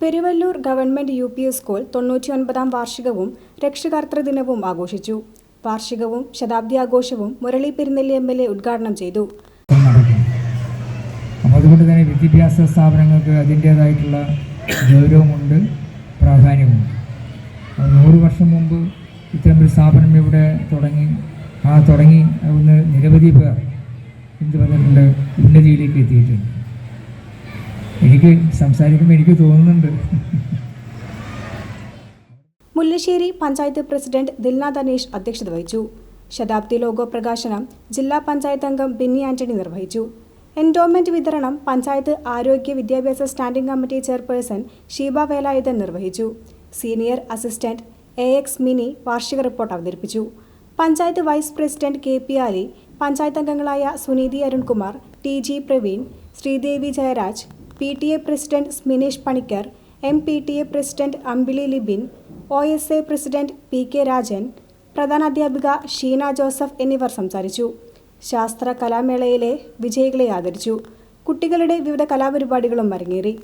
Peruvallur government U P S school തൊണ്ണൂറ്റിയൊൻപതാം വാർഷികവും രക്ഷകർത്തൃ ദിനവും ആഘോഷിച്ചു. വാർഷികവും ശതാബ്ദി ആഘോഷവും Murali Perunnelli M L A ഉദ്ഘാടനം ചെയ്തു. അതുകൊണ്ട് തന്നെ വിദ്യാഭ്യാസ സ്ഥാപനങ്ങൾക്ക് അതിന്റേതായിട്ടുള്ള ഗൗരവമുണ്ട് പ്രാധാന്യമുണ്ട്. നൂറ് വർഷം മുമ്പ് ഇത്തരമൊരു സ്ഥാപനം ഇവിടെ തുടങ്ങി ആ തുടങ്ങി ഒന്ന് നിരവധി പേർ എന്ത് പറഞ്ഞിട്ടുണ്ട് ഉന്നതിയിലേക്ക് എത്തിയിട്ടുണ്ട്. എനിക്ക് സംസാരിക്കുമ്പോൾ എനിക്ക് തോന്നുന്നുണ്ട്. മുല്ലശ്ശേരി പഞ്ചായത്ത് പ്രസിഡന്റ് ദിൽനാഥ് അനീഷ് അധ്യക്ഷത വഹിച്ചു. ശതാബ്ദി ലോഗോ പ്രകാശനം ജില്ലാ പഞ്ചായത്ത് അംഗം ബിന്നി ആന്റണി നിർവഹിച്ചു. എൻഡോമെന്റ് വിതരണം പഞ്ചായത്ത് ആരോഗ്യ വിദ്യാഭ്യാസ standing committee chairperson Sheeba Velayudhan നിർവഹിച്ചു. Senior assistant A X Mini വാർഷിക റിപ്പോർട്ട് അവതരിപ്പിച്ചു. Panchayat vice president K P Ali panchayat അംഗങ്ങളായ Suneethi Arunkumar T G Praveen Sreedevi Jayaraj P T A president Sminesh Panicker M P T A president Ambili Libin O S A president P K Rajan പ്രധാനാധ്യാപിക Sheena Joseph എന്നിവർ സംസാരിച്ചു. ശാസ്ത്ര കലാമേളയിലെ വിജയികളെ ആദരിച്ചു. കുട്ടികളുടെ വിവിധ കലാപരിപാടികളും അരങ്ങേറി.